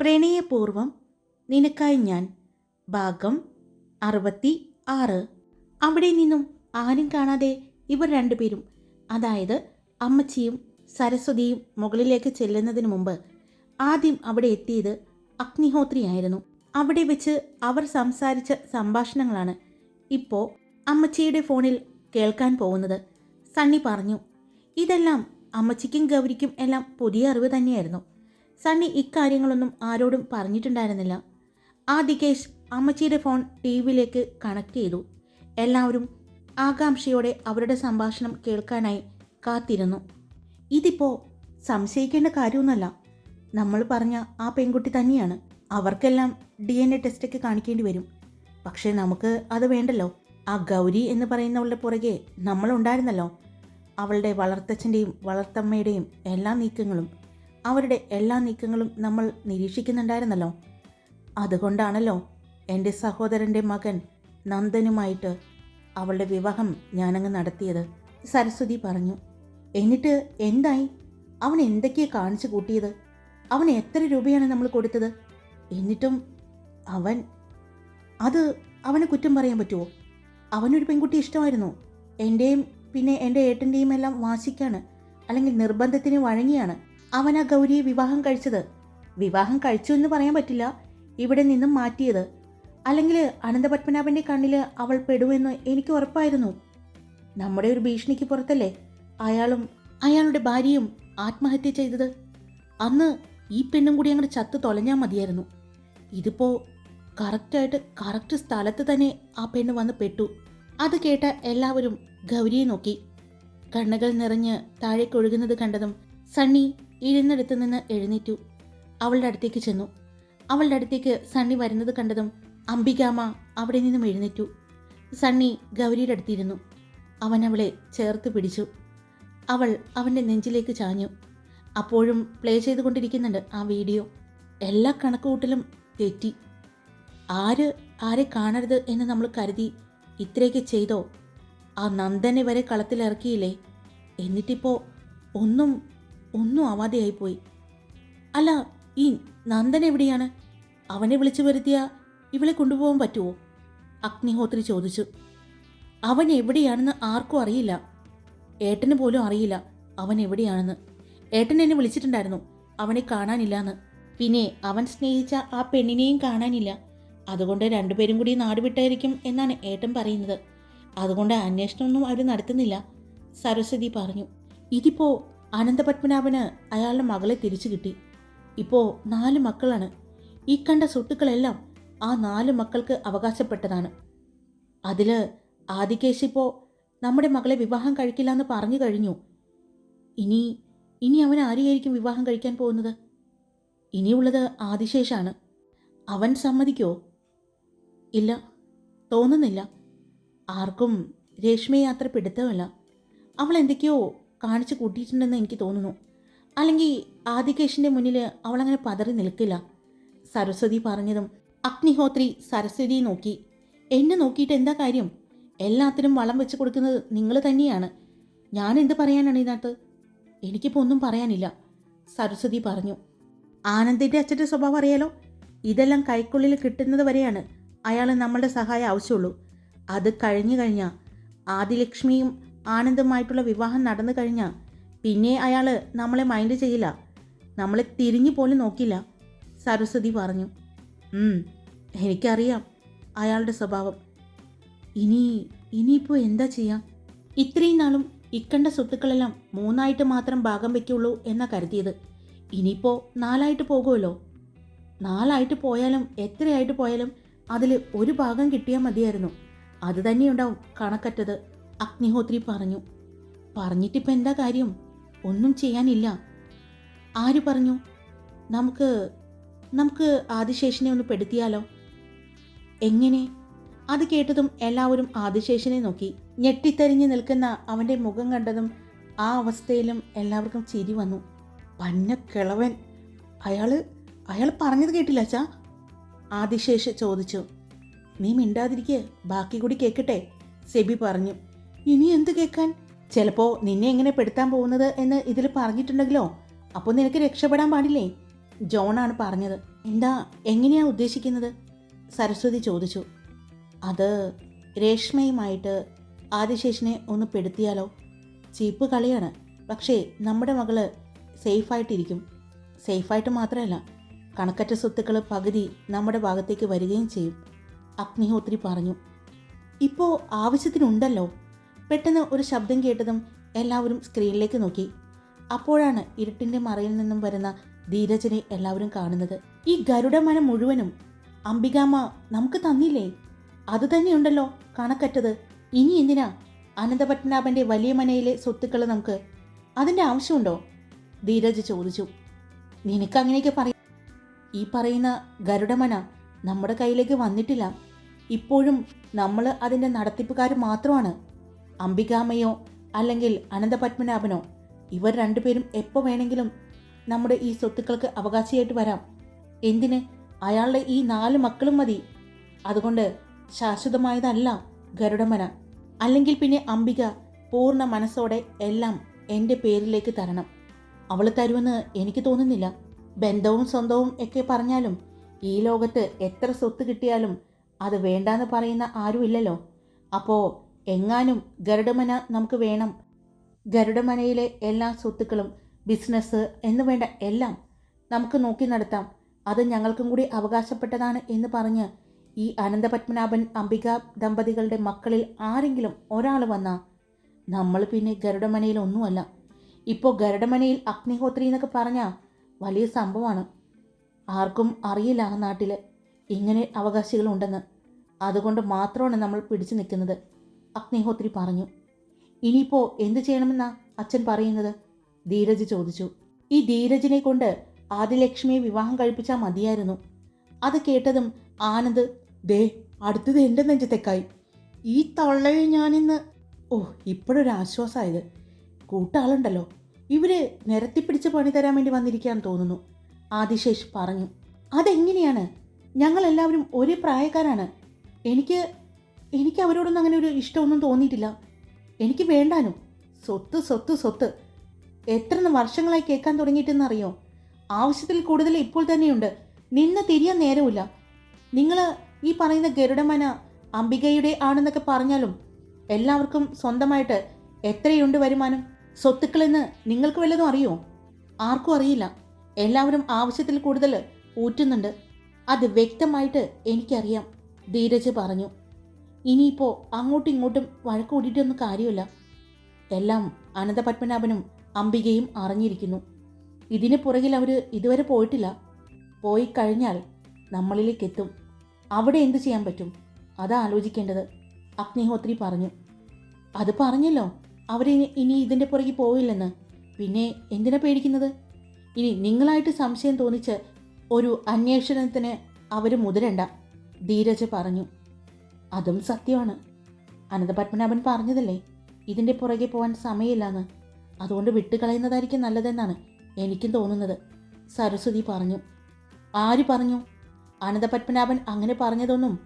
പ്രണയപൂർവം നിനക്കായി ഞാൻ ഭാഗം അറുപത്തി ആറ്. അവിടെ നിന്നും ആരും കാണാതെ ഇവർ രണ്ടുപേരും അതായത് അമ്മച്ചിയും സരസ്വതിയും മുകളിലേക്ക് ചെല്ലുന്നതിന് മുമ്പ് ആദ്യം അവിടെ എത്തിയത് അഗ്നിഹോത്രിയായിരുന്നു അവിടെ വെച്ച് അവർ സംസാരിച്ച സംഭാഷണങ്ങളാണ് ഇപ്പോൾ അമ്മച്ചിയുടെ ഫോണിൽ കേൾക്കാൻ പോകുന്നത്. സണ്ണി പറഞ്ഞു ഇതെല്ലാം അമ്മച്ചിക്കും ഗൗരിക്കും എല്ലാം പുതിയ അറിവ് തന്നെയായിരുന്നു. സണ്ണി ഇക്കാര്യങ്ങളൊന്നും ആരോടും പറഞ്ഞിട്ടുണ്ടായിരുന്നില്ല. ആ ദികേഷ് അമ്മച്ചിയുടെ ഫോൺ ടി വിയിലേക്ക് കണക്ട് ചെയ്തു. എല്ലാവരും ആകാംക്ഷയോടെ അവരുടെ സംഭാഷണം കേൾക്കാനായി കാത്തിരുന്നു. ഇതിപ്പോൾ സംശയിക്കേണ്ട കാര്യമൊന്നുമല്ല. നമ്മൾ പറഞ്ഞ ആ പെൺകുട്ടി തന്നെയാണ്. അവർക്കെല്ലാം ഡി എൻ എ ടെസ്റ്റൊക്കെ കാണിക്കേണ്ടി വരും. പക്ഷേ നമുക്ക് അത് വേണ്ടല്ലോ. ആ ഗൗരി എന്ന് പറയുന്നവളുടെ പുറകെ നമ്മളുണ്ടായിരുന്നല്ലോ അവളുടെ വളർത്തച്ഛന്റെയും വളർത്തമ്മയുടെയും എല്ലാ നീക്കങ്ങളും. അവരുടെ എല്ലാ നീക്കങ്ങളും നമ്മൾ നിരീക്ഷിക്കുന്നുണ്ടായിരുന്നല്ലോ. അതുകൊണ്ടാണല്ലോ എന്റെ സഹോദരന്റെ മകൻ നന്ദനുമായിട്ട് അവളുടെ വിവാഹം ഞാനങ്ങ് നടത്തിയത്. സരസ്വതി പറഞ്ഞു എന്നിട്ട് എന്തായി? അവൻ എന്തൊക്കെയാ കാണിച്ചു കൂട്ടിയത്? അവൻ എത്ര രൂപയാണ് നമ്മൾ കൊടുത്തത്? എന്നിട്ടും അവൻ അത് അവനെ കുറ്റം പറയാൻ പറ്റുമോ? അവനൊരു പെൺകുട്ടി ഇഷ്ടമായിരുന്നു. എന്റെയും പിന്നെ എന്റെ ഏട്ടന്റെയും എല്ലാം വാശിക്കാണ്. അല്ലെങ്കിൽ നിർബന്ധത്തിന് വഴങ്ങിയാണ്. അവൻ ആ ഗൗരിയെ വിവാഹം കഴിച്ചത്. വിവാഹം കഴിച്ചു എന്ന് പറയാൻ പറ്റില്ല. ഇവിടെ നിന്നും മാറ്റിയത്. അല്ലെങ്കിൽ അനന്തപത്മനാഭന്റെ കണ്ണിൽ അവൾ പെടുമെന്ന് എനിക്ക് ഉറപ്പായിരുന്നു. നമ്മുടെ ഒരു ഭീഷണിക്ക് പുറത്തല്ലേ അയാളും അയാളുടെ ഭാര്യയും ആത്മഹത്യ ചെയ്തത്? അന്ന് ഈ പെണ്ണും കൂടി അങ്ങോട്ട് ചത്ത് തൊലഞ്ഞാൽ മതിയായിരുന്നു. ഇതിപ്പോ കറക്റ്റായിട്ട് കറക്റ്റ് സ്ഥലത്ത് തന്നെ ആ പെണ്ണ് വന്ന് പെട്ടു. അത് കേട്ട എല്ലാവരും ഗൗരിയെ നോക്കി. കണ്ണുകൾ നിറഞ്ഞ് താഴേക്കൊഴുകുന്നത് കണ്ടതും സണ്ണി ഇരുന്നിടത്ത് നിന്ന് എഴുന്നേറ്റു. അവളുടെ അടുത്തേക്ക് ചെന്നു. അവളുടെ അടുത്തേക്ക് സണ്ണി വരുന്നത് കണ്ടതും അംബികാമ അവിടെ നിന്നും എഴുന്നേറ്റു. സണ്ണി ഗൗരിയുടെ അടുത്തിരുന്നു. അവൻ അവളെ ചേർത്ത് പിടിച്ചു. അവൾ അവന്റെ നെഞ്ചിലേക്ക് ചാഞ്ഞു. അപ്പോഴും പ്ലേ ചെയ്തുകൊണ്ടിരിക്കുന്നുണ്ട് ആ വീഡിയോ. എല്ലാ കണക്കുകൂട്ടലും തെറ്റി. ആര് ആരെ കാണരുത് എന്ന് നമ്മൾ കരുതി ഇത്രയൊക്കെ ചെയ്തോ? ആ നന്ദനെ വരെ കളത്തിലിറക്കിയില്ലേ? എന്നിട്ടിപ്പോൾ ഒന്നും ഒന്നും ആവാതെയായിപ്പോയി അല്ല ഈ നന്ദൻ എവിടെയാണ്? അവനെ വിളിച്ചു വരുത്തിയ ഇവളെ കൊണ്ടുപോകാൻ പറ്റുമോ അഗ്നിഹോത്രി ചോദിച്ചു. അവൻ എവിടെയാണെന്ന് ആർക്കും അറിയില്ല. ഏട്ടന് പോലും അറിയില്ല അവൻ എവിടെയാണെന്ന്. ഏട്ടൻ എന്നെ വിളിച്ചിട്ടുണ്ടായിരുന്നു. അവനെ കാണാനില്ലാന്ന്. പിന്നെ അവൻ സ്നേഹിച്ച ആ പെണ്ണിനെയും കാണാനില്ല. അതുകൊണ്ട് രണ്ടുപേരും കൂടി നാട് വിട്ടായിരിക്കും എന്നാണ് ഏട്ടൻ പറയുന്നത്. അതുകൊണ്ട് അന്വേഷണമൊന്നും അവർ നടത്തുന്നില്ല. സരസ്വതി പറഞ്ഞു. ഇതിപ്പോ അനന്തപത്മനാഭന് അയാളുടെ മകളെ തിരിച്ചു കിട്ടി. ഇപ്പോൾ നാല് മക്കളാണ്. ഈ കണ്ട സ്വത്തുക്കളെല്ലാം ആ നാല് മക്കൾക്ക് അവകാശപ്പെട്ടതാണ്. അതിൽ ആദികേശ് ഇപ്പോൾ നമ്മുടെ മകളെ വിവാഹം കഴിക്കില്ല എന്ന് പറഞ്ഞു കഴിഞ്ഞു. ഇനി ഇനി അവൻ ആരെയായിരിക്കും വിവാഹം കഴിക്കാൻ പോകുന്നത്? ഇനിയുള്ളത് ആദിശേഷാണ്. അവൻ സമ്മതിക്കോ? ഇല്ല തോന്നുന്നില്ല. ആർക്കും രേഷ്മയെ അത്ര പിടുത്തമല്ല. അവൾ എന്തൊക്കെയോ കാണിച്ചു കൂട്ടിയിട്ടുണ്ടെന്ന് എനിക്ക് തോന്നുന്നു. അല്ലെങ്കിൽ ആദികേഷിന്റെ മുന്നിൽ അവളങ്ങനെ പതറി നിൽക്കില്ല. സരസ്വതി പറഞ്ഞതും അഗ്നിഹോത്രി സരസ്വതി നോക്കി. എന്നെ നോക്കിയിട്ട് എന്താ കാര്യം? എല്ലാത്തിനും വളം വെച്ച് കൊടുക്കുന്നത് നിങ്ങൾ തന്നെയാണ്. ഞാൻ എന്ത് പറയാനാണ് ഇതിനകത്ത്? എനിക്കിപ്പോൾ ഒന്നും പറയാനില്ല. സരസ്വതി പറഞ്ഞു. ആനന്ദിന്റെ അച്ഛന്റെ സ്വഭാവം അറിയാലോ? ഇതെല്ലാം കൈക്കുള്ളിൽ കിട്ടുന്നത് വരെയാണ്. അയാൾ നമ്മളുടെ സഹായം ആവശ്യമുള്ളൂ. അത് കഴിഞ്ഞു കഴിഞ്ഞാൽ ആദിലക്ഷ്മിയും ആനന്ദുമായിട്ടുള്ള വിവാഹം നടന്നു കഴിഞ്ഞാൽ പിന്നെ അയാൾ നമ്മളെ മൈൻഡ് ചെയ്യില്ല. നമ്മളെ തിരിഞ്ഞു പോലും നോക്കില്ല സരസ്വതി പറഞ്ഞു "ഉം, എനിക്കറിയാം അയാളുടെ സ്വഭാവം. ഇനി ഇനിയിപ്പോൾ എന്താ ചെയ്യാം? ഇത്രയും നാളും ഇക്കണ്ട സ്വത്തുക്കളെല്ലാം മൂന്നായിട്ട് മാത്രം ഭാഗം വയ്ക്കുള്ളൂ എന്നാ കരുതിയത്. ഇനിയിപ്പോൾ നാലായിട്ട് പോകുമല്ലോ നാലായിട്ട് പോയാലും എത്രയായിട്ട് പോയാലും അതിൽ ഒരു ഭാഗം കിട്ടിയാൽ മതിയായിരുന്നു. അത് തന്നെയുണ്ടാവും കണക്കറ്റത്. അഗ്നിഹോത്രി പറഞ്ഞു. പറഞ്ഞിട്ടിപ്പോൾ എന്താ കാര്യം? ഒന്നും ചെയ്യാനില്ല. ആര് പറഞ്ഞു? നമുക്ക് നമുക്ക് ആദിശേഷനെ ഒന്ന് പെടുത്തിയാലോ? എങ്ങനെ? അത് കേട്ടതും എല്ലാവരും ആദിശേഷനെ നോക്കി. ഞെട്ടിത്തരിഞ്ഞു നിൽക്കുന്ന അവന്റെ മുഖം കണ്ടതും ആ അവസ്ഥയിലും എല്ലാവർക്കും ചിരി വന്നു. പന്ന കിളവൻ. അയാൾ അയാൾ പറഞ്ഞത് കേട്ടില്ല അച്ഛാ. ആദിശേഷ ചോദിച്ചു. നീ മിണ്ടാതിരിക്കെ ബാക്കി കൂടി കേൾക്കട്ടെ സെബി പറഞ്ഞു. ഇനി എന്ത് കേൾക്കാൻ? ചിലപ്പോ നിന്നെ എങ്ങനെ പെടുത്താൻ പോകുന്നത് എന്ന് ഇതിൽ പറഞ്ഞിട്ടുണ്ടെങ്കിലോ? അപ്പോൾ നിനക്ക് രക്ഷപ്പെടാൻ പാടില്ലേ? ജോണാണ് പറഞ്ഞത്. എന്താ എങ്ങനെയാ ഉദ്ദേശിക്കുന്നത്? സരസ്വതി ചോദിച്ചു. അത് രേഷ്മയുമായിട്ട് ആദിശേഷനെ ഒന്ന് പെടുത്തിയാലോ? ചീപ്പ് കളിയാണ്. പക്ഷേ നമ്മുടെ മകൾ സേഫായിട്ടിരിക്കും. സേഫായിട്ട് മാത്രമല്ല കണക്കറ്റ സ്വത്തുക്കൾ പകുതി നമ്മുടെ ഭാഗത്തേക്ക് വരികയും ചെയ്യും. അഗ്നിഹോത്രി പറഞ്ഞു. ഇപ്പോൾ ആവശ്യത്തിനുണ്ടല്ലോ? പെട്ടെന്ന് ഒരു ശബ്ദം കേട്ടതും എല്ലാവരും സ്ക്രീനിലേക്ക് നോക്കി. അപ്പോഴാണ് ഇരുട്ടിന്റെ മറയിൽ നിന്നും വരുന്ന ധീരജനെ എല്ലാവരും കാണുന്നത്. ഈ ഗരുഡമന മുഴുവനും അംബികാമ്മ നമുക്ക് തന്നില്ലേ? അത് തന്നെയുണ്ടല്ലോ കണക്കറ്റത്. ഇനി എന്തിനാ? അനന്തപത്മനാഭന്റെ വലിയ മനയിലെ സ്വത്തുക്കൾ നമുക്ക് അതിന്റെ ആവശ്യമുണ്ടോ? ധീരജ് ചോദിച്ചു. നിനക്ക് അങ്ങനെയൊക്കെ പറയും ഈ പറയുന്ന ഗരുഡമന നമ്മുടെ കയ്യിലേക്ക് വന്നിട്ടില്ല. ഇപ്പോഴും നമ്മൾ അതിന്റെ നടത്തിപ്പുകാർ മാത്രമാണ്. അംബികാമയോ അല്ലെങ്കിൽ അനന്തപത്മനാഭനോ ഇവർ രണ്ടുപേരും എപ്പോൾ വേണമെങ്കിലും നമ്മുടെ ഈ സ്വത്തുക്കൾക്ക് അവകാശിയായിട്ട് വരാം. എന്തിന്? അയാളുടെ ഈ നാല് മക്കളും മതി. അതുകൊണ്ട് ശാശ്വതമായതല്ല ഗരുഡമന. അല്ലെങ്കിൽ പിന്നെ അംബിക പൂർണ മനസ്സോടെ എല്ലാം എന്റെ പേരിലേക്ക് തരണം. അവൾ തരുമെന്ന് എനിക്ക് തോന്നുന്നില്ല. ബന്ധവും സ്വന്തവും ഒക്കെ പറഞ്ഞാലും ഈ ലോകത്ത് എത്ര സ്വത്ത് കിട്ടിയാലും അത് വേണ്ടാന്ന് പറയുന്ന ആരുമില്ലല്ലോ. അപ്പോൾ എങ്ങാനും ഗരുഡമന നമുക്ക് വേണം. ഗരുഡമനയിലെ എല്ലാ സ്വത്തുക്കളും ബിസിനസ് എന്ന് വേണ്ട എല്ലാം നമുക്ക് നോക്കി നടത്താം. അത് ഞങ്ങൾക്കും കൂടി അവകാശപ്പെട്ടതാണ് എന്ന് പറഞ്ഞ് ഈ അനന്തപത്മനാഭൻ അംബിക ദമ്പതികളുടെ മക്കളിൽ ആരെങ്കിലും ഒരാൾ വന്നാൽ നമ്മൾ പിന്നെ ഗരുഡമനയിൽ ഒന്നുമല്ല. ഇപ്പോൾ ഗരുഡമനയിൽ അഗ്നിഹോത്രി എന്നൊക്കെ പറഞ്ഞാൽ വലിയ സംഭവമാണ്. ആർക്കും അറിയില്ല ആ നാട്ടിൽ ഇങ്ങനെ അവകാശികളുണ്ടെന്ന്. അതുകൊണ്ട് മാത്രമാണ് നമ്മൾ പിടിച്ചു നിൽക്കുന്നത്. അഗ്നിഹോത്രി പറഞ്ഞു. ഇനിയിപ്പോൾ എന്ത് ചെയ്യണമെന്നാ അച്ഛൻ പറയുന്നത്? ധീരജ് ചോദിച്ചു. ഈ ധീരജിനെ കൊണ്ട് ആദിലക്ഷ്മിയെ വിവാഹം കഴിപ്പിച്ചാൽ മതിയായിരുന്നു. അത് കേട്ടതും ആനന്ദ് ദേ അടുത്തത് എന്റെ നെഞ്ചത്തേക്കായി. ഈ തള്ളയെ ഞാനിന്ന് ഓ ഇപ്പോഴൊരു ആശ്വാസമായത് കൂട്ടാളുണ്ടല്ലോ. ഇവർ നിരത്തിപ്പിടിച്ച് പണി തരാൻ വേണ്ടി വന്നിരിക്കാൻ തോന്നുന്നു. ആദിശേഷ് പറഞ്ഞു. അതെങ്ങനെയാണ്? ഞങ്ങളെല്ലാവരും ഒരേ പ്രായക്കാരാണ്. എനിക്ക് എനിക്ക് അവരോടൊന്നും അങ്ങനെ ഒരു ഇഷ്ടമൊന്നും തോന്നിയിട്ടില്ല. എനിക്ക് വേണ്ടാനും. സ്വത്ത് സ്വത്ത് സ്വത്ത്. എത്ര വർഷങ്ങളായി കേൾക്കാൻ തുടങ്ങിയിട്ടെന്നറിയോ? ആവശ്യത്തിൽ കൂടുതൽ ഇപ്പോൾ തന്നെയുണ്ട്. നിന്ന് തിരിയാൻ നേരമില്ല നിങ്ങൾ ഈ പറയുന്ന ഗരുഡമന അംബികയുടെ ആണെന്നൊക്കെ പറഞ്ഞാലും എല്ലാവർക്കും സ്വന്തമായിട്ട് എത്രയുണ്ട് വരുമാനം? സ്വത്തുക്കളെന്ന് നിങ്ങൾക്ക് വല്ലതും അറിയോ? ആർക്കും അറിയില്ല. എല്ലാവരും ആവശ്യത്തിൽ കൂടുതൽ ഊറ്റുന്നുണ്ട്. അത് വ്യക്തമായിട്ട് എനിക്കറിയാം. ധീരജ് പറഞ്ഞു. ഇനിയിപ്പോൾ അങ്ങോട്ടും ഇങ്ങോട്ടും വഴക്ക് കൂടിയിട്ടൊന്നും കാര്യമില്ല. എല്ലാം അനന്തപത്മനാഭനും അംബികയും അറിഞ്ഞിരിക്കുന്നു. ഇതിന് പുറകിൽ അവർ ഇതുവരെ പോയിട്ടില്ല. പോയി കഴിഞ്ഞാൽ നമ്മളിലേക്ക് എത്തും. അവിടെ എന്ത് ചെയ്യാൻ പറ്റും? അതാ ആലോചിക്കേണ്ടത്. അഗ്നിഹോത്രി പറഞ്ഞു. അത് പറഞ്ഞല്ലോ. അവരിനി ഇനി ഇതിന്റെ പുറകിൽ പോവില്ലെന്ന്. പിന്നെ എന്തിനാ പേടിക്കുന്നത്? ഇനി നിങ്ങളായിട്ട് സംശയം തോന്നിച്ച് ഒരു അന്വേഷണത്തിന് അവർ മുതിരണ്ട ധീരജ് പറഞ്ഞു. അതും സത്യമാണ്. അനന്തപത്മനാഭൻ പറഞ്ഞതല്ലേ? ഇതിന്റെ പുറകെ പോകാൻ സമയമില്ലാന്ന്. അതുകൊണ്ട് വിട്ടുകളയുന്നതായിരിക്കും നല്ലതെന്നാണ് എനിക്കും തോന്നുന്നത്. സരസ്വതി പറഞ്ഞു. ആര് പറഞ്ഞു? അനന്തപത്മനാഭൻ അങ്ങനെ പറഞ്ഞതൊന്നും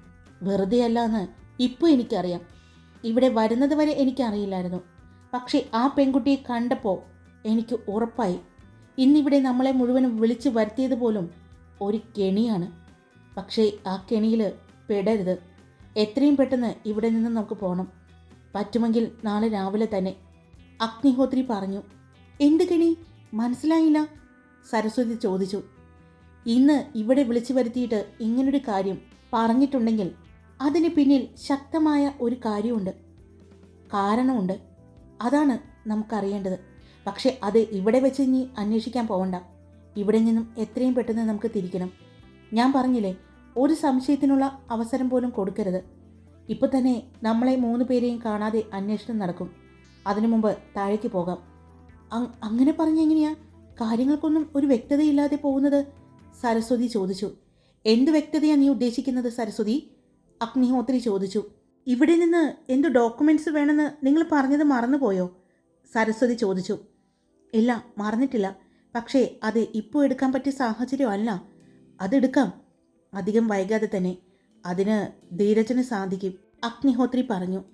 വെറുതെയല്ല എന്ന് ഇപ്പോൾ എനിക്കറിയാം. ഇവിടെ വരുന്നത് വരെ എനിക്കറിയില്ലായിരുന്നു. പക്ഷേ ആ പെൺകുട്ടിയെ കണ്ടപ്പോൾ എനിക്ക് ഉറപ്പായി. ഇന്നിവിടെ നമ്മളെ മുഴുവനും വിളിച്ചു വരുത്തിയത് പോലും ഒരു കെണിയാണ്. പക്ഷേ ആ കെണിയിൽ പെടരുത്. എത്രയും പെട്ടെന്ന് ഇവിടെ നിന്ന് നമുക്ക് പോകണം പറ്റുമെങ്കിൽ നാളെ രാവിലെ തന്നെ. അഗ്നിഹോത്രി പറഞ്ഞു. എന്ത് കിണി? മനസ്സിലായില്ല. സരസ്വതി ചോദിച്ചു. ഇന്ന് ഇവിടെ വിളിച്ചു വരുത്തിയിട്ട് ഇങ്ങനൊരു കാര്യം പറഞ്ഞിട്ടുണ്ടെങ്കിൽ അതിന് പിന്നിൽ ശക്തമായ ഒരു കാര്യമുണ്ട്. കാരണമുണ്ട്. അതാണ് നമുക്കറിയേണ്ടത്. പക്ഷെ അത് ഇവിടെ വെച്ച് ഇനി അന്വേഷിക്കാൻ പോകണ്ട ഇവിടെ നിന്നും എത്രയും പെട്ടെന്ന് നമുക്ക് തിരിക്കണം. ഞാൻ പറഞ്ഞില്ലേ? ഒരു സംശയത്തിനുള്ള അവസരം പോലും കൊടുക്കരുത്. ഇപ്പോൾ തന്നെ നമ്മളെ മൂന്ന് പേരെയും കാണാതെ അന്വേഷണം നടക്കും. അതിനു മുമ്പ് താഴേക്ക് പോകാം. അങ്- അങ്ങനെ പറഞ്ഞെങ്ങനെയാ കാര്യങ്ങൾക്കൊന്നും ഒരു വ്യക്തതയില്ലാതെ പോകുന്നത്? സരസ്വതി ചോദിച്ചു. എന്ത് വ്യക്തതയാണ് നീ ഉദ്ദേശിക്കുന്നത് സരസ്വതി? അഗ്നിഹോത്രി ചോദിച്ചു. ഇവിടെ നിന്ന് എന്ത് ഡോക്യുമെന്റ്സ് വേണമെന്ന് നിങ്ങൾ പറഞ്ഞത് മറന്നുപോയോ? സരസ്വതി ചോദിച്ചു. ഇല്ല മറന്നിട്ടില്ല. പക്ഷേ അത് ഇപ്പോൾ എടുക്കാൻ പറ്റിയ സാഹചര്യമല്ല അതെടുക്കാം. അധികം വൈകാതെ തന്നെ അതിന് ധീരജിന് സാധിക്കും. അഗ്നിഹോത്രി പറഞ്ഞു.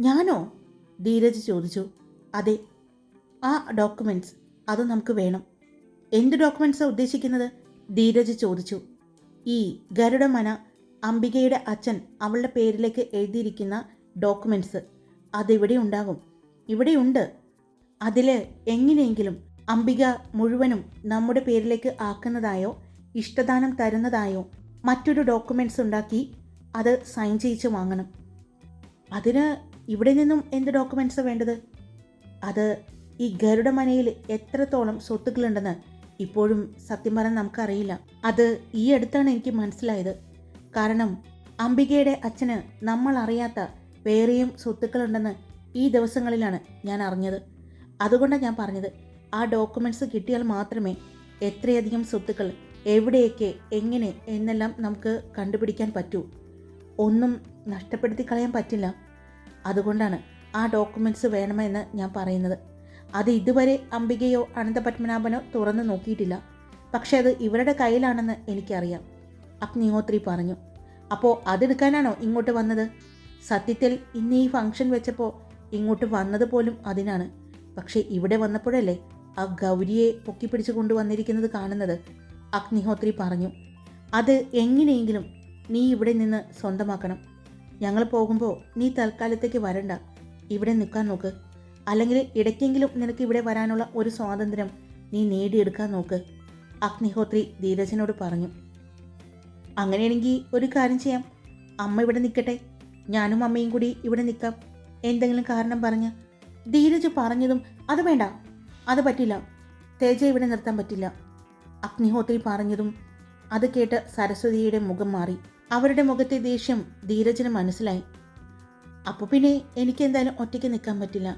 ഞാനോ? ധീരജ് ചോദിച്ചു. അതെ ആ ഡോക്യുമെന്റ്സ് അത് നമുക്ക് വേണം. എന്ത് ഡോക്യുമെന്റ്സാണ് ഉദ്ദേശിക്കുന്നത്? ധീരജ് ചോദിച്ചു. ഈ ഗരുഡമന അംബികയുടെ അച്ഛൻ അവളുടെ പേരിലേക്ക് എഴുതിയിരിക്കുന്ന ഡോക്യുമെന്റ്സ് അതിവിടെ ഉണ്ടാകും. ഇവിടെയുണ്ട് അതിൽ എങ്ങനെയെങ്കിലും അംബിക മുഴുവനും നമ്മുടെ പേരിലേക്ക് ആക്കുന്നതായോ ഇഷ്ടദാനം തരുന്നതായോ മറ്റൊരു ഡോക്യുമെന്റ്സ് ഉണ്ടാക്കി അത് സൈൻ ചെയ്യിച്ച് വാങ്ങണം. അതിന് ഇവിടെ നിന്നും എന്ത് ഡോക്യുമെന്റ്സ് വേണ്ടത്? അത് ഈ ഗരുഡ മനയിൽ എത്രത്തോളം സ്വത്തുക്കളുണ്ടെന്ന് ഇപ്പോഴും സത്യം പറഞ്ഞാൽ നമുക്കറിയില്ല. അത് ഈ അടുത്താണ് എനിക്ക് മനസ്സിലായത്. കാരണം അംബികയുടെ അച്ഛന് നമ്മൾ അറിയാത്ത വേറെയും സ്വത്തുക്കളുണ്ടെന്ന് ഈ ദിവസങ്ങളിലാണ് ഞാൻ അറിഞ്ഞത്. അതുകൊണ്ടാണ് ഞാൻ പറഞ്ഞത് ആ ഡോക്യുമെന്റ്സ് കിട്ടിയാൽ മാത്രമേ എത്രയധികം സ്വത്തുക്കൾ എവിടെയൊക്കെ എങ്ങനെ എന്നെല്ലാം നമുക്ക് കണ്ടുപിടിക്കാൻ പറ്റൂ? ഒന്നും നഷ്ടപ്പെടുത്തി കളയാൻ പറ്റില്ല. അതുകൊണ്ടാണ് ആ ഡോക്യുമെന്റ്സ് വേണമെന്ന് ഞാൻ പറയുന്നത്. അത് ഇതുവരെ അംബികയോ അനന്തപത്മനാഭനോ തുറന്നു നോക്കിയിട്ടില്ല. പക്ഷേ അത് ഇവരുടെ കയ്യിലാണെന്ന് എനിക്കറിയാം. അഗ്നിഹോത്രി പറഞ്ഞു. അപ്പോൾ അതെടുക്കാനാണോ ഇങ്ങോട്ട് വന്നത്? സത്യത്തിൽ ഇന്ന് ഈ ഫംഗ്ഷൻ വെച്ചപ്പോൾ ഇങ്ങോട്ട് വന്നത് പോലും അതിനാണ്. പക്ഷേ ഇവിടെ വന്നപ്പോഴല്ലേ ആ ഗൗരിയെ പൊക്കിപ്പിടിച്ച് കൊണ്ടുവന്നിരിക്കുന്നത് കാണുന്നത്. അഗ്നിഹോത്രി പറഞ്ഞു അത് എങ്ങനെയെങ്കിലും നീ ഇവിടെ നിന്ന് സ്വന്തമാക്കണം. ഞങ്ങൾ പോകുമ്പോൾ നീ തൽക്കാലത്തേക്ക് വരണ്ട. ഇവിടെ നിൽക്കാൻ നോക്ക്. അല്ലെങ്കിൽ ഇടയ്ക്കെങ്കിലും നിനക്ക് ഇവിടെ വരാനുള്ള ഒരു സ്വാതന്ത്ര്യം നീ നേടിയെടുക്കാൻ നോക്ക് അഗ്നിഹോത്രി ധീരജനോട് പറഞ്ഞു. അങ്ങനെയാണെങ്കിൽ ഒരു കാര്യം ചെയ്യാം. അമ്മ ഇവിടെ നിൽക്കട്ടെ. ഞാനും അമ്മയും കൂടി ഇവിടെ നിൽക്കാം. എന്തെങ്കിലും കാരണം പറഞ്ഞ്. ധീരജ് പറഞ്ഞതും അത് വേണ്ട. അത് പറ്റില്ല. തേജ ഇവിടെ നിർത്താൻ പറ്റില്ല. അഗ്നിഹോത്രി പറഞ്ഞതും അത് കേട്ട് സരസ്വതിയുടെ മുഖം മാറി. അവരുടെ മുഖത്തെ ദേഷ്യം ധീരജിന് മനസ്സിലായി. അപ്പോൾ പിന്നെ എനിക്ക് എന്തായാലും ഒറ്റയ്ക്ക് നിൽക്കാൻ പറ്റില്ല.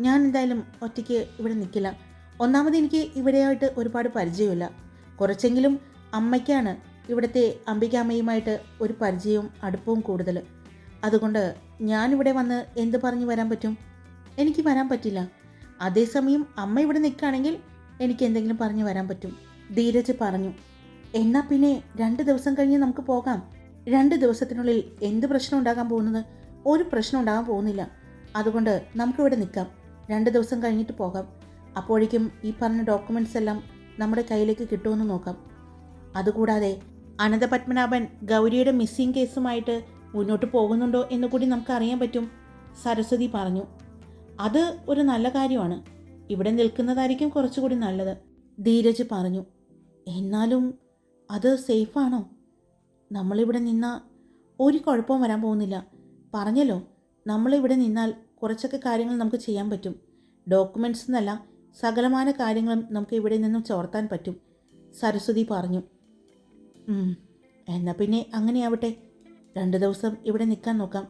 ഞാൻ എന്തായാലും ഒറ്റയ്ക്ക് ഇവിടെ നിൽക്കില്ല. ഒന്നാമത് എനിക്ക് ഇവിടെയായിട്ട് ഒരുപാട് പരിചയമില്ല കുറച്ചെങ്കിലും അമ്മയ്ക്കാണ് ഇവിടുത്തെ അമ്പികാമ്മയുമായിട്ട് ഒരു പരിചയവും അടുപ്പവും കൂടുതൽ അതുകൊണ്ട് ഞാനിവിടെ വന്ന് എന്ത് പറഞ്ഞു വരാൻ പറ്റും? എനിക്ക് വരാൻ പറ്റില്ല. അതേസമയം അമ്മ ഇവിടെ നിൽക്കുകയാണെങ്കിൽ എനിക്ക് എന്തെങ്കിലും പറഞ്ഞു വരാൻ പറ്റും. ധീരജ് പറഞ്ഞു എന്നാ പിന്നെ രണ്ട് ദിവസം കഴിഞ്ഞ് നമുക്ക് പോകാം. രണ്ട് ദിവസത്തിനുള്ളിൽ എന്ത് പ്രശ്നം ഉണ്ടാകാൻ പോകുന്നത്? ഒരു പ്രശ്നം ഉണ്ടാകാൻ പോകുന്നില്ല. അതുകൊണ്ട് നമുക്കിവിടെ നിൽക്കാം. രണ്ട് ദിവസം കഴിഞ്ഞിട്ട് പോകാം. അപ്പോഴേക്കും ഈ പറഞ്ഞ ഡോക്യുമെന്റ്സ് എല്ലാം നമ്മുടെ കയ്യിലേക്ക് കിട്ടുമെന്ന് നോക്കാം. അതുകൂടാതെ അനന്തപത്മനാഭൻ ഗൗരിയുടെ മിസ്സിംഗ് കേസുമായിട്ട് മുന്നോട്ട് പോകുന്നുണ്ടോ എന്ന് കൂടി നമുക്ക് അറിയാൻ പറ്റും സരസ്വതി പറഞ്ഞു. അത് ഒരു നല്ല കാര്യമാണ്. ഇവിടെ നിൽക്കുന്നതായിരിക്കും കുറച്ചുകൂടി നല്ലത്. ധീരജ് പറഞ്ഞു എന്നാലും അത് സേഫാണോ? നമ്മളിവിടെ നിന്നാൽ ഒരു കുഴപ്പവും വരാൻ പോകുന്നില്ല. പറഞ്ഞല്ലോ നമ്മളിവിടെ നിന്നാൽ കുറച്ചൊക്കെ കാര്യങ്ങൾ നമുക്ക് ചെയ്യാൻ പറ്റും. ഡോക്യുമെന്റ്സ് എന്നല്ല സകലമായ കാര്യങ്ങളും നമുക്ക് ഇവിടെ നിന്നും ചോർത്താൻ പറ്റും സരസ്വതി പറഞ്ഞു. എന്നാൽ എന്നാ പിന്നെ അങ്ങനെയാവട്ടെ. രണ്ട് ദിവസം ഇവിടെ നിൽക്കാൻ നോക്കാം.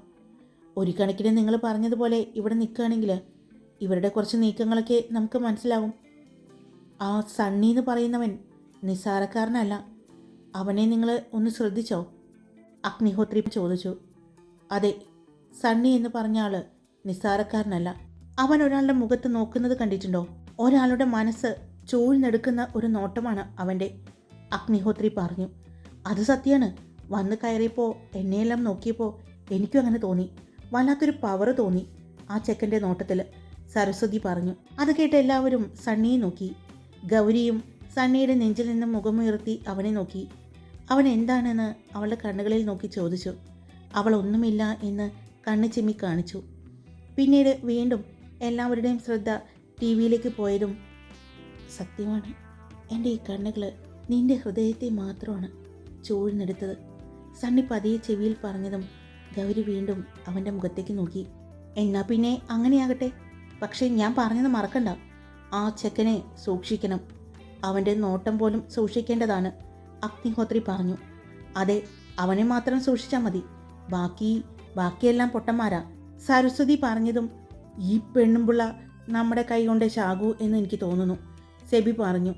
ഒരു കണക്കിന് നിങ്ങൾ പറഞ്ഞതുപോലെ ഇവിടെ നിൽക്കുകയാണെങ്കിൽ ഇവരുടെ കുറച്ച് നീക്കങ്ങളൊക്കെ നമുക്ക് മനസ്സിലാവും. ആ സണ്ണി എന്ന് പറയുന്നവൻ നിസ്സാരക്കാരനല്ല. അവനെ നിങ്ങൾ ഒന്ന് ശ്രദ്ധിച്ചോ? അഗ്നിഹോത്രി ചോദിച്ചു. അതെ സണ്ണി എന്ന് പറഞ്ഞ ആൾ നിസ്സാരക്കാരനല്ല. അവൻ ഒരാളുടെ മുഖത്ത് നോക്കുന്നത് കണ്ടിട്ടുണ്ടോ? ഒരാളുടെ മനസ്സ് ചൂഴ്ന്നെടുക്കുന്ന ഒരു നോട്ടമാണ് അവന്റെ. അഗ്നിഹോത്രി പറഞ്ഞു. അത് സത്യമാണ് വന്ന് കയറിയപ്പോൾ എന്നെയെല്ലാം നോക്കിയപ്പോൾ എനിക്കും അങ്ങനെ തോന്നി. വല്ലാത്തൊരു പവർ തോന്നി ആ ചെക്കന്റെ നോട്ടത്തിൽ സരസ്വതി പറഞ്ഞു. അത് കേട്ട് എല്ലാവരും സണ്ണിയെ നോക്കി. ഗൗരിയും സണ്ണിയുടെ നെഞ്ചിൽ നിന്ന് മുഖമുയർത്തി അവനെ നോക്കി. അവൻ എന്താണെന്ന് അവളുടെ കണ്ണുകളിൽ നോക്കി ചോദിച്ചു. അവൾ ഒന്നുമില്ല എന്ന് കണ്ണു ചിമ്മി കാണിച്ചു. പിന്നീട് വീണ്ടും എല്ലാവരുടെയും ശ്രദ്ധ ടി വിയിലേക്ക് പോയതും സത്യമാണ് എന്റെ ഈ കണ്ണുകൾ നിന്റെ ഹൃദയത്തെ മാത്രമാണ് ചൂഴ്ന്നെടുത്തത്. സണ്ണി പതിയെ ചെവിയിൽ പറഞ്ഞതും ഗൗരി വീണ്ടും അവന്റെ മുഖത്തേക്ക് നോക്കി. എന്നാ പിന്നെ അങ്ങനെയാകട്ടെ. പക്ഷേ ഞാൻ പറഞ്ഞത് മറക്കണ്ട. ആ ചെക്കനെ സൂക്ഷിക്കണം. അവന്റെ നോട്ടം പോലും സൂക്ഷിക്കേണ്ടതാണ് അഗ്നിഹോത്രി പറഞ്ഞു. അതെ അവനെ മാത്രം സൂക്ഷിച്ചാൽ മതി. ബാക്കി ബാക്കിയെല്ലാം പൊട്ടന്മാരാ. സരസ്വതി പറഞ്ഞതും ഈ പെണ്ണുമ്പിള്ള നമ്മുടെ കൈ കൊണ്ട് ചാകൂ എന്ന് എനിക്ക് തോന്നുന്നു. സെബി പറഞ്ഞു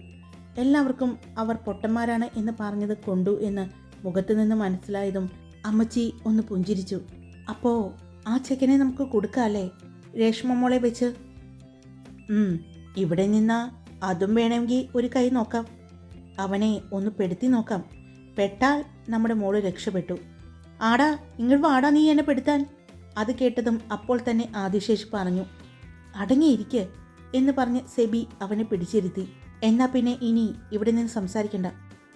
എല്ലാവർക്കും അവർ പൊട്ടന്മാരാണ് എന്ന് പറഞ്ഞത് കൊണ്ടു എന്ന് മുഖത്തു നിന്ന് മനസ്സിലായതും അമ്മച്ചി ഒന്ന് പുഞ്ചിരിച്ചു. അപ്പോൾ ആ ചെക്കനെ നമുക്ക് കൊടുക്കാല്ലേ? രേഷ്മ മോളെ വെച്ച്. ഇവിടെ നിന്നാ അതും വേണമെങ്കിൽ ഒരു കൈ നോക്കാം. അവനെ ഒന്ന് പെടുത്തി നോക്കാം. പെട്ടാൽ നമ്മുടെ മോൾ രക്ഷപ്പെട്ടു. ആടാ ഇങ്ങോട്ട് വാടാ നീ എന്നെ പെടുത്താൻ. അത് കേട്ടതും അപ്പോൾ തന്നെ ആദിശേഷ് പറഞ്ഞു അടങ്ങിയിരിക്ക് എന്ന് പറഞ്ഞ് സെബി അവനെ പിടിച്ചിരുത്തി. എന്നാ പിന്നെ ഇനി ഇവിടെ നിന്ന് സംസാരിക്കണ്ട.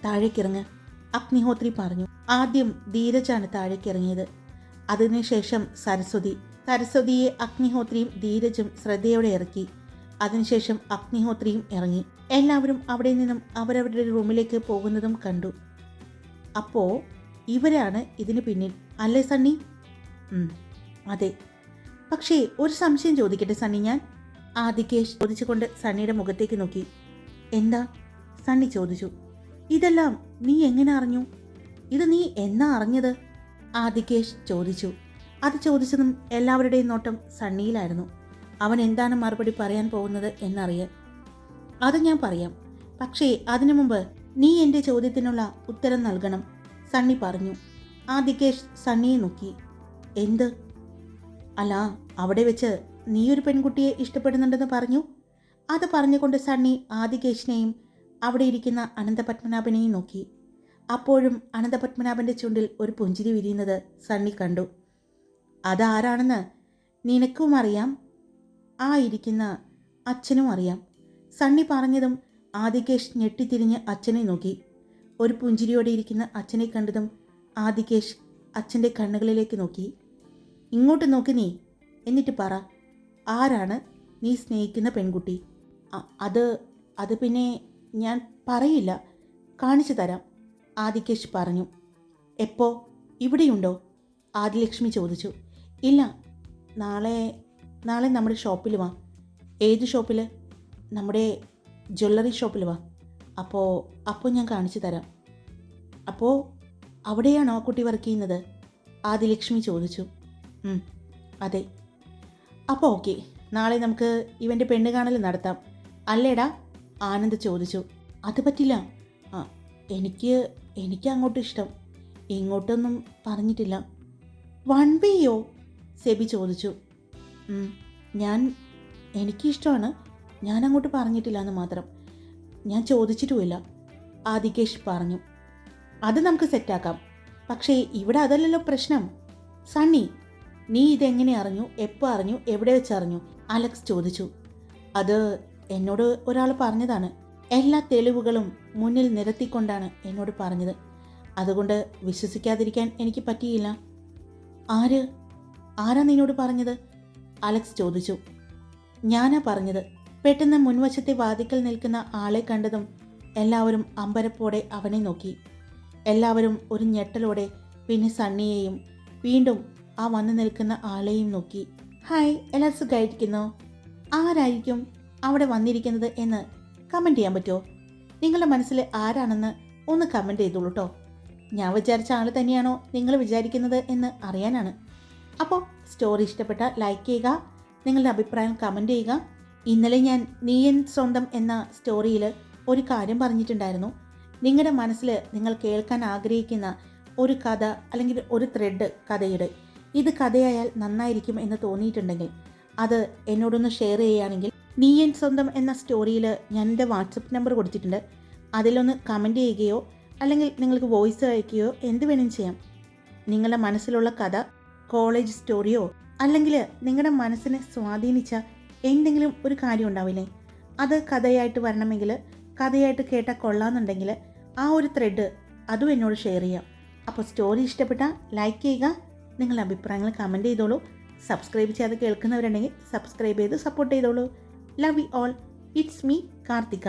താഴേക്കിറങ്ങ്. അഗ്നിഹോത്രി പറഞ്ഞു ആദ്യം ധീരജാണ് താഴേക്കിറങ്ങിയത്. അതിനുശേഷം സരസ്വതി. സരസ്വതിയെ അഗ്നിഹോത്രിയും ധീരജും ശ്രദ്ധയോടെ ഇറക്കി. അതിനുശേഷം അഗ്നിഹോത്രിയും ഇറങ്ങി. എല്ലാവരും അവിടെ നിന്നും അവരവരുടെ റൂമിലേക്ക് പോകുന്നതും കണ്ടു. അപ്പോൾ ഇവരാണ് ഇതിന് പിന്നിൽ. അല്ലേ സണ്ണി? അതെ. പക്ഷേ ഒരു സംശയം ചോദിക്കട്ടെ സണ്ണി ഞാൻ? ആദികേഷ് ചോദിച്ചുകൊണ്ട് സണ്ണിയുടെ മുഖത്തേക്ക് നോക്കി. എന്താ? സണ്ണി ചോദിച്ചു. ഇതെല്ലാം നീ എങ്ങനെ അറിഞ്ഞു? ഇത് നീ എന്നാ അറിഞ്ഞത്? ആദികേഷ് ചോദിച്ചു. അത് ചോദിച്ചതും എല്ലാവരുടെയും നോട്ടം സണ്ണിയിലായിരുന്നു. അവൻ എന്താണ് മറുപടി പറയാൻ പോകുന്നത് എന്നറിയാൻ. അത് ഞാൻ പറയാം. പക്ഷേ അതിനു മുമ്പ് നീ എന്റെ ചോദ്യത്തിനുള്ള ഉത്തരം നൽകണം സണ്ണി പറഞ്ഞു. ആ ദികേഷ് സണ്ണിയെ നോക്കി. എന്ത്? അല്ല അവിടെ വെച്ച് നീ ഒരു പെൺകുട്ടിയെ ഇഷ്ടപ്പെടുന്നുണ്ടെന്ന് പറഞ്ഞു? അത് പറഞ്ഞുകൊണ്ട് സണ്ണി ആദികേഷിനെയും അവിടെ ഇരിക്കുന്ന അനന്തപത്മനാഭനെയും നോക്കി. അപ്പോഴും അനന്തപത്മനാഭന്റെ ചുണ്ടിൽ ഒരു പുഞ്ചിരി വിരിയുന്നത് സണ്ണി കണ്ടു. അതാരാണെന്ന് നിനക്കും അറിയാം. ആ ഇരിക്കുന്ന അച്ഛനും അറിയാം. സണ്ണി പറഞ്ഞതും ആദികേഷ് ഞെട്ടിത്തിരിഞ്ഞ് അച്ഛനെ നോക്കി. ഒരു പുഞ്ചിരിയോടെ ഇരിക്കുന്ന അച്ഛനെ കണ്ടതും ആദികേഷ് അച്ഛന്റെ കണ്ണുകളിലേക്ക് നോക്കി. ഇങ്ങോട്ട് നോക്കി നീ. എന്നിട്ട് പറ. ആരാണ് നീ സ്നേഹിക്കുന്ന പെൺകുട്ടി? അത് അത് പിന്നെ ഞാൻ പറയില്ല. കാണിച്ചു തരാം ആദികേഷ് പറഞ്ഞു. എപ്പോ? ഇവിടെയുണ്ടോ? ആദിലക്ഷ്മി ചോദിച്ചു. ഇല്ല. നാളെ നാളെ നമ്മുടെ ഷോപ്പിൽ വാ. ഏത് ഷോപ്പിൽ? നമ്മുടെ ജ്വല്ലറി ഷോപ്പിൽ വാ. അപ്പോൾ അപ്പോൾ ഞാൻ കാണിച്ചു തരാം. അപ്പോൾ അവിടെയാണോ ആ കുട്ടി വർക്ക് ചെയ്യുന്നത്? ആദിലക്ഷ്മി ചോദിച്ചു. അതെ. അപ്പോൾ ഓക്കെ നാളെ നമുക്ക് ഇവന്റെ പെണ്ണ് കാണൽ നടത്താം. അല്ലേടാ? ആനന്ദ് ചോദിച്ചു. അത് പറ്റില്ല. എനിക്ക് എനിക്ക് അങ്ങോട്ട് ഇഷ്ടം. ഇങ്ങോട്ടൊന്നും പറഞ്ഞിട്ടില്ല. വൺ വേയോ സെബി ചോദിച്ചു. "ഉം, ഞാൻ എനിക്കിഷ്ടമാണ്. ഞാൻ അങ്ങോട്ട് പറഞ്ഞിട്ടില്ല എന്ന് മാത്രം. ഞാൻ ചോദിച്ചിട്ടുമില്ല. ആദികേഷ് പറഞ്ഞു. അത് നമുക്ക് സെറ്റാക്കാം. പക്ഷേ ഇവിടെ അതല്ലല്ലോ പ്രശ്നം. സണ്ണി നീ ഇതെങ്ങനെ അറിഞ്ഞു? എപ്പോൾ അറിഞ്ഞു? എവിടെ വെച്ച് അറിഞ്ഞു? അലക്സ് ചോദിച്ചു. അത് എന്നോട് ഒരാൾ പറഞ്ഞതാണ്. എല്ലാ തെളിവുകളും മുന്നിൽ നിരത്തിക്കൊണ്ടാണ് എന്നോട് പറഞ്ഞത്. അതുകൊണ്ട് വിശ്വസിക്കാതിരിക്കാൻ എനിക്ക് പറ്റിയില്ല. ആര്? ആരാ നിന്നോട് പറഞ്ഞത്? അലക്സ് ചോദിച്ചു. ഞാനാ പറഞ്ഞത് പെട്ടെന്ന് മുൻവശത്തെ വാതിക്കൽ നിൽക്കുന്ന ആളെ കണ്ടതും എല്ലാവരും അമ്പരപ്പോടെ അവനെ നോക്കി. എല്ലാവരും ഒരു ഞെട്ടലോടെ പിന്നെ സണ്ണിയെയും വീണ്ടും ആ വന്നു നിൽക്കുന്ന ആളെയും നോക്കി. ഹായ് എല്ലാവരും സുഖമായിരിക്കുന്നു ആരായിരിക്കും അവിടെ വന്നിരിക്കുന്നത് എന്ന് കമന്റ് ചെയ്യാൻ പറ്റുമോ? നിങ്ങളുടെ മനസ്സിൽ ആരാണെന്ന് ഒന്ന് കമന്റ് ചെയ്തോളൂ കേട്ടോ ഞാൻ വിചാരിച്ച ആൾ തന്നെയാണോ നിങ്ങൾ വിചാരിക്കുന്നത് എന്ന് അറിയാനാണ്. അപ്പോൾ സ്റ്റോറി ഇഷ്ടപ്പെട്ട ലൈക്ക് ചെയ്യുക നിങ്ങളുടെ അഭിപ്രായം കമന്റ് ചെയ്യുക. ഇന്നലെ ഞാൻ നീയൻ സ്വന്തം എന്ന സ്റ്റോറിയിൽ ഒരു കാര്യം പറഞ്ഞിട്ടുണ്ടായിരുന്നു. നിങ്ങളുടെ മനസ്സിൽ നിങ്ങൾ കേൾക്കാൻ ആഗ്രഹിക്കുന്ന ഒരു കഥ അല്ലെങ്കിൽ ഒരു ത്രെഡ് കഥയുടെ ഇത് കഥയായാൽ നന്നായിരിക്കും എന്ന് തോന്നിയിട്ടുണ്ടെങ്കിൽ അത് എന്നോടൊന്ന് ഷെയർ ചെയ്യുകയാണെങ്കിൽ നീയൻ സ്വന്തം എന്ന സ്റ്റോറിയിൽ ഞാൻ എന്റെ വാട്സപ്പ് നമ്പർ കൊടുത്തിട്ടുണ്ട്. അതിലൊന്ന് കമന്റ് ചെയ്യുകയോ അല്ലെങ്കിൽ നിങ്ങൾക്ക് വോയിസ് അയക്കുകയോ എന്ത് വേണമെങ്കിലും ചെയ്യാം. നിങ്ങളുടെ മനസ്സിലുള്ള കഥ കോളേജ് സ്റ്റോറിയോ അല്ലെങ്കിൽ നിങ്ങളുടെ മനസ്സിനെ സ്വാധീനിച്ച എന്തെങ്കിലും ഒരു കാര്യം ഉണ്ടാവില്ലേ? അത് കഥയായിട്ട് വരണമെങ്കിൽ കഥയായിട്ട് കേട്ടാൽ കൊള്ളാമെന്നുണ്ടെങ്കിൽ ആ ഒരു ത്രെഡ് അതും എന്നോട് ഷെയർ ചെയ്യാം. അപ്പോൾ സ്റ്റോറി ഇഷ്ടപ്പെട്ടാൽ ലൈക്ക് ചെയ്യുക. നിങ്ങളുടെ അഭിപ്രായങ്ങൾ കമന്റ് ചെയ്തോളൂ. സബ്സ്ക്രൈബ് ചെയ്യാതെ കേൾക്കുന്നവരുണ്ടെങ്കിൽ സബ്സ്ക്രൈബ് ചെയ്ത് സപ്പോർട്ട് ചെയ്തോളൂ. Love you all it's me Karthika